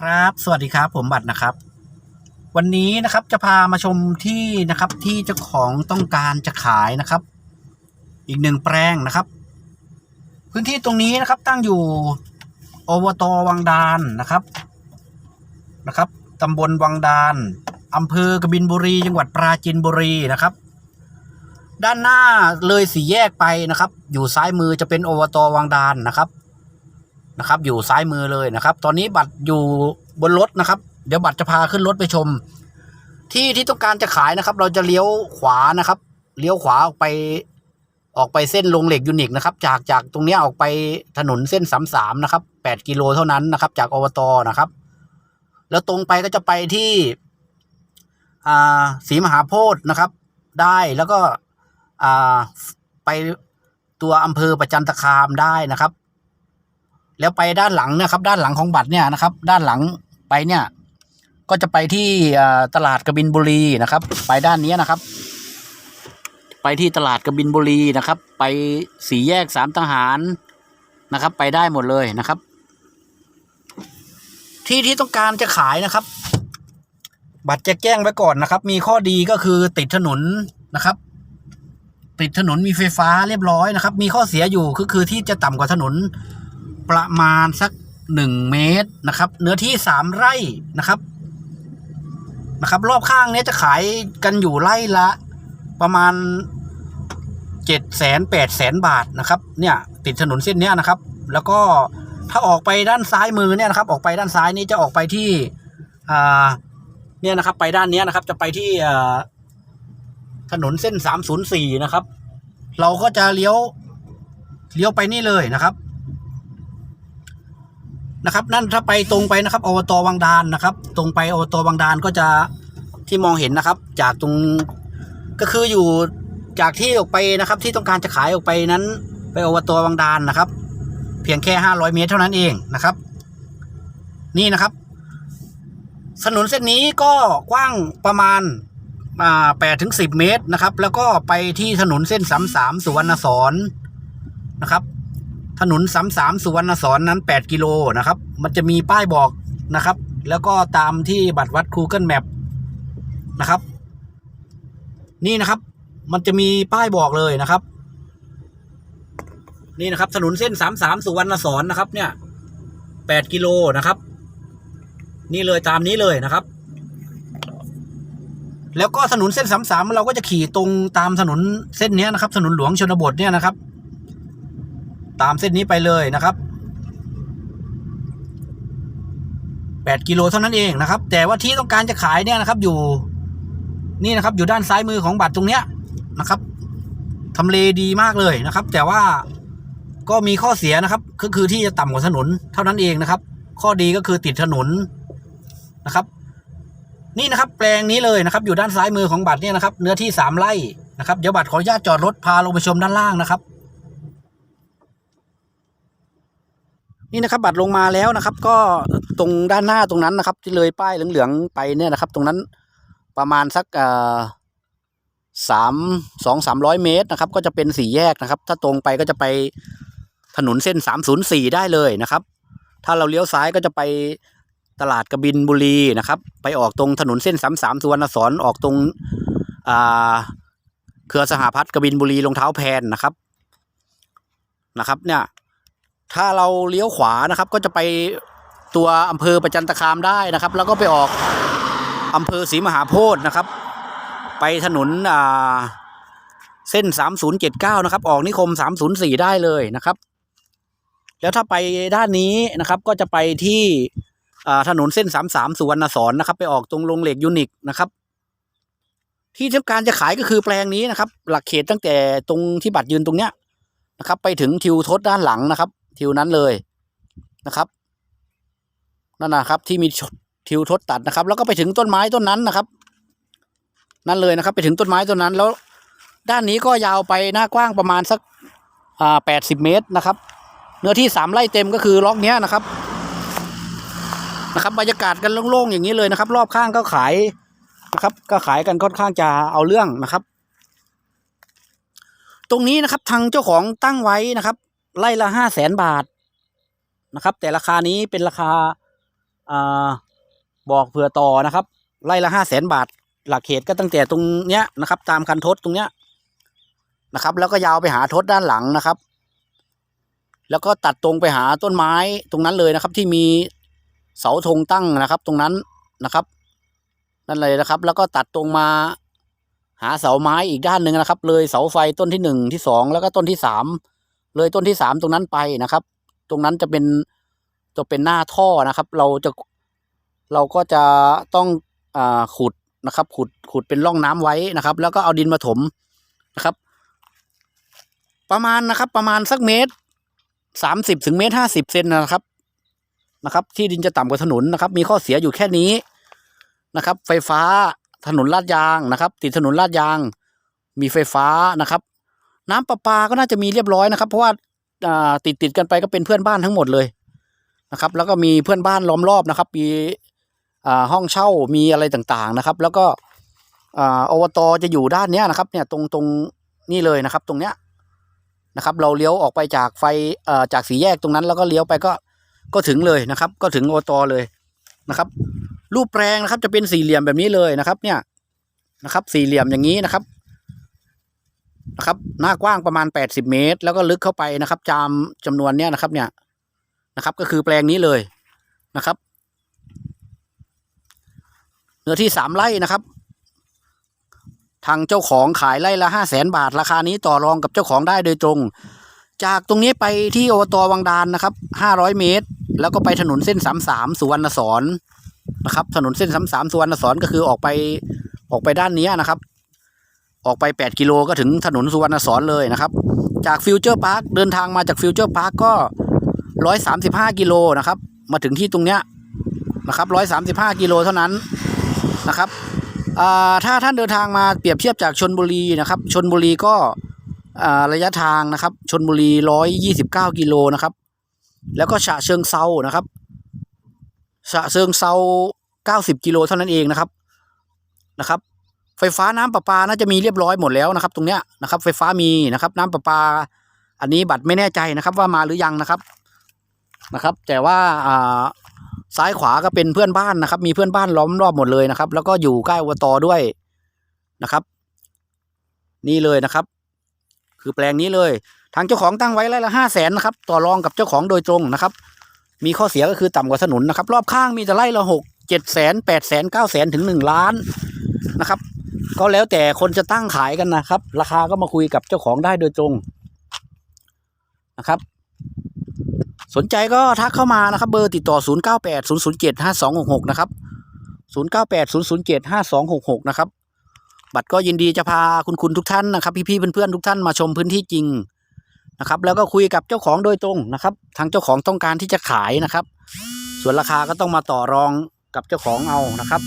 ครับ สวัสดีครับ ผมบัตรนะครับ วันนี้นะครับจะพามาชมที่นะครับที่เจ้าของต้องการจะขายนะครับ อีกหนึ่งแปลงนะครับ พื้นที่ตรงนี้นะครับตั้งอยู่อบตวังดานนะครับนะครับตำบลวังดานอำเภอกบินบุรี จังหวัดปราจีนบุรีนะครับ ด้านหน้าเลยสี่แยกไปนะครับ อยู่ซ้ายมือจะเป็นอบตวังดานนะครับ นะครับ อยู่ซ้ายมือเลยนะครับ ตอนนี้บัตรอยู่บนรถนะครับ เดี๋ยวบัตรจะพาขึ้นรถไปชม ที่ที่ต้องการจะขายนะครับ เราจะเลี้ยวขวานะครับ เลี้ยวขวาออกไปออกไปเส้นลงเหล็กยูนิคนะครับ จากจากตรงนี้ออกไปถนนเส้นสามสามนะครับแปดกิโลเท่านั้นนะครับ จากอบตนะครับ แล้วตรงไปก็จะไปที่อ่าศรีมหาโพธิ์นะครับ ได้แล้วก็อ่าไปตัวอำเภอประจันตคามได้นะครับ แล้วไปด้านหลังนะครับ ด้านหลังของบัตรเนี่ยนะครับ ด้านหลังไปเนี่ย ก็จะไปที่ตลาดกบินบุรีนะครับ ไปด้านนี้นะครับ ไปที่ตลาดกบินบุรีนะครับ ไปสี่แยกสามทหารนะครับ ไปได้หมดเลยนะครับ ที่ที่ต้องการจะขายนะครับ บัตรจะแจ้งไว้ก่อนนะครับ มีข้อดีก็คือติดถนนนะครับติดถนนมีไฟฟ้าเรียบร้อยนะครับ มีข้อเสียอยู่ก็คือที่จะต่ำกว่าถนน ประมาณสักหนึ่งเมตรนะครับ เนื้อที่สามไร่นะครับนะครับ รอบข้างเนี้ยจะขายกันอยู่ไร่ละ ประมาณเจ็ดแสนแปดแสนบาทนะครับ เนี่ยติดถนนเส้นเนี้ยนะครับ แล้วก็ถ้าออกไปด้านซ้ายมือเนี่ยนะครับ ออกไปด้านซ้ายนี้จะออกไปที่อ่าเนี่ยนะครับ ไปด้านเนี้ยนะครับ จะไปที่อ่าถนนเส้นสามศูนย์สี่นะครับ เราก็จะเลี้ยวเลี้ยวไปนี่เลยนะครับ นะครับ นั่นถ้าไปตรงไปนะครับอบตวังดานนะครับ ตรงไปอบตวังดานก็จะที่มองเห็นนะครับ จากตรงก็คืออยู่จากที่ออกไปนะครับ ที่ต้องการจะขายออกไปนั้น ไปอบตวังดานนะครับ เพียงแค่ห้าร้อยเมตรเท่านั้นเองนะครับ นี่นะครับ ถนนเส้นนี้ก็กว้างประมาณแปดถึงสิบเมตรนะครับ แล้วก็ไปที่ถนนเส้นสามสามสุวรรณสอนนะครับ ถนนสามสามสุวรรณสอนนั้นแปดกิโลนะครับ มันจะมีป้ายบอกนะครับ แล้วก็ตามที่บัตรวัด Google Map นะครับ นี่นะครับ มันจะมีป้ายบอกเลยนะครับ นี่นะครับ ถนนเส้นสามสามสุวรรณสอนนะครับ เนี่ยแปดกิโลนะครับ นี่เลยตามนี้เลยนะครับ แล้วก็ถนนเส้นสามสามเราก็จะขี่ตรงตามถนนเส้นนี้นะครับ ถนนหลวงชนบทเนี่ยนะครับ ตามเส้นนี้ไปเลยนะครับ 8 กิโลเท่านั้นเองนะครับ แต่ว่าที่ต้องการจะขายเนี่ยนะครับ อยู่นี่นะครับ อยู่ด้านซ้ายมือของบัตรตรงเนี้ยนะครับทำเลดีมากเลยนะครับ แต่ว่าก็มีข้อเสียนะครับ ก็คือที่จะต่ำกว่าถนนเท่านั้นเองนะครับ ข้อดีก็คือติดถนนนะครับ นี่นะครับ แปลงนี้เลยนะครับ อยู่ด้านซ้ายมือของบัตรเนี่ยนะครับ เนื้อที่สามไร่นะครับเดี๋ยวบัตรขออนุญาตจอดรถพาลงไปชมด้านล่างนะครับ นี่นะครับ บัตรลงมาแล้วนะครับ ก็ตรงด้านหน้าตรงนั้นนะครับ ที่เลยป้ายเหลืองๆไปเนี่ยนะครับ ตรงนั้นประมาณสักสามสองสามร้อยเมตรนะครับ ก็จะเป็นสี่แยกนะครับ ถ้าตรงไปก็จะไปถนนเส้นสามศูนย์สี่ได้เลยนะครับ ถ้าเราเลี้ยวซ้ายก็จะไปตลาดกบินบุรีนะครับ ไปออกตรงถนนเส้นสามสามสุวรรณสอนออกตรงเครือสหพัฒน์กบินบุรีรองเท้าแพนนะครับนะครับ เนี่ย ถ้าเราเลี้ยวขวานะครับ ก็จะไปตัวอำเภอประจันตคามได้นะครับ แล้วก็ไปออกอำเภอศรีมหาโพธิ์นะครับ ไปถนนอ่าเส้น 3079 นะครับ ออกนิคม 304 ได้เลยนะครับ แล้วถ้าไปด้านนี้นะครับ ก็จะไปที่ถนนเส้น 33 สุวรรณสอนนะครับ ไปออกตรงโรงเหล็กยูนิคนะครับ ที่ทำการจะขายก็คือแปลงนี้นะครับ หลักเขตตั้งแต่ตรงที่บัตรยืนตรงเนี้ยนะครับ ไปถึงทิวทศด้านหลังนะครับ ทิวนั้นเลยนะครับนั่นนะครับที่มีทิวทศตัดนะครับ แล้วก็ไปถึงต้นไม้ต้นนั้นนะครับ นั่นเลยนะครับ ไปถึงต้นไม้ต้นนั้น แล้วด้านนี้ก็ยาวไปหน้ากว้างประมาณสักอ่าแปดสิบเมตรนะครับ เนื้อที่สามไร่เต็มก็คือล็อกเนี้ยนะครับนะครับบรรยากาศกันโล่งๆอย่างนี้เลยนะครับ รอบข้างก็ขายนะครับ ก็ขายกันค่อนข้างจะเอาเรื่องนะครับ ตรงนี้นะครับทางเจ้าของตั้งไว้นะครับ ไร่ละห้าแสนบาทนะครับ แต่ราคานี้เป็นราคาอ่าบอกเผื่อต่อนะครับไร่ละห้าแสนบาท หลักเขตก็ตั้งแต่ตรงเนี้ยนะครับ ตามคันทศตรงเนี้ยนะครับ แล้วก็ยาวไปหาทศด้านหลังนะครับ แล้วก็ตัดตรงไปหาต้นไม้ตรงนั้นเลยนะครับ ที่มีเสาธงตั้งนะครับ ตรงนั้นนะครับนั่นเลยนะครับ แล้วก็ตัดตรงมาหาเสาไม้อีกด้านหนึ่งนะครับ เลยเสาไฟต้นที่หนึ่งที่สองแล้วก็ต้นที่สาม เลยต้นที่สามตรงนั้นไปนะครับ ตรงนั้นจะเป็นจะเป็นหน้าท่อนะครับ เราจะเราก็จะต้องอขุดนะครับ ขุดขุดเป็นร่องน้ำไว้นะครับ แล้วก็เอาดินมาถมนะครับ ประมาณนะครับ ประมาณสักเมตรสามสิบถึงเมตรห้าสิบเซนนะครับนะครับ ที่ดินจะต่ำกว่าถนนนะครับ มีข้อเสียอยู่แค่นี้นะครับ ไฟฟ้าถนนลาดยางนะครับ ติดถนนลาดยาง มีไฟฟ้านะครับ น้ำประปาก็น่าจะมีเรียบร้อยนะครับ เพราะว่าอ่าติดติดกันไปก็เป็นเพื่อนบ้านทั้งหมดเลยนะครับ แล้วก็มีเพื่อนบ้านล้อมรอบนะครับ มีอ่าห้องเช่ามีอะไรต่างๆนะครับ แล้วก็อ่าอบตจะอยู่ด้านเนี้ยนะครับ เนี่ยตรงตรงนี่เลยนะครับ ตรงเนี้ยนะครับ เราเลี้ยวออกไปจากไฟอ่อจากสี่แยกตรงนั้น แล้วก็เลี้ยวไปก็ก็ถึงเลยนะครับ ก็ถึงอบตเลยนะครับ รูปแปลงนะครับจะเป็นสี่เหลี่ยมแบบนี้เลยนะครับ เนี่ยนะครับ สี่เหลี่ยมอย่างนี้นะครับ นะครับ หน้ากว้างประมาณแปดสิบเมตร แล้วก็ลึกเข้าไปนะครับจามจำนวนเนี้ยนะครับ เนี่ยนะครับ ก็คือแปลงนี้เลยนะครับ เนื้อที่สามไร่นะครับ ทางเจ้าของขายไร่ละห้าแสนบาท ราคานี้ต่อรองกับเจ้าของได้โดยตรง จากตรงนี้ไปที่อบตวังดานนะครับห้าร้อยเมตร แล้วก็ไปถนนเส้นสามสามสุวรรณสอนนะครับ ถนนเส้นสามสามสุวรรณสอนก็คือออกไปออกไปด้านนี้นะครับ ออกไป 8 กิโลก็ถึงถนนสุวรรณสอนเลยนะครับ จากฟิวเจอร์พาร์คเดินทางมาจากฟิวเจอร์พาร์คก็ 135 กิโลนะครับ มาถึงที่ตรงเนี้ยนะครับ 135 กิโลเท่านั้นนะครับถ้าท่านเดินทางมาเปรียบเทียบจากชนบุรีนะครับชนบุรีก็ระยะทางนะครับชนบุรี 129 กิโลนะครับแล้วก็ฉะเชิงเซานะครับฉะเชิงเซา90 กิโลเท่านั้นเองนะครับนะครับ ไฟฟ้าน้ำประปาน่าจะมีเรียบร้อยหมดแล้วนะครับตรงเนี้ยนะครับ ไฟฟ้ามีนะครับ น้ำประปา อันนี้บัตรไม่แน่ใจนะครับว่ามาหรือยังนะครับนะครับ แต่ว่าอ่าซ้ายขวาก็เป็นเพื่อนบ้านนะครับ มีเพื่อนบ้านล้อมรอบหมดเลยนะครับ แล้วก็อยู่ใกล้อบตอด้วยนะครับ นี่เลยนะครับ คือแปลงนี้เลย ทางเจ้าของตั้งไว้ไร่ละห้าแสนนะครับ ต่อรองกับเจ้าของโดยตรงนะครับ มีข้อเสียก็คือต่ำกว่าถนนนะครับ รอบข้างมีแต่ไร่ละหกเจ็ดแสนแปดแสนเก้าแสนถึงหนึ่งล้านนะครับ ก็แล้วแต่คนจะตั้งขายกันนะครับ ราคาก็มาคุยกับเจ้าของได้โดยตรงนะครับ สนใจก็ทักเข้ามานะครับ เบอร์ติดต่อ 0 9 8 0 0 7 5 2 6 6 นะครับ 0 9 8 0 0 7 5 2 6 6 นะครับ บัตรก็ยินดีจะพาคุณคุณทุกท่านนะครับ พี่ๆเพื่อนๆทุกท่านมาชมพื้นที่จริงนะครับ แล้วก็คุยกับเจ้าของโดยตรงนะครับ ทางเจ้าของต้องการที่จะขายนะครับ ส่วนราคาก็ต้องมาต่อรองกับเจ้าของเอานะครับ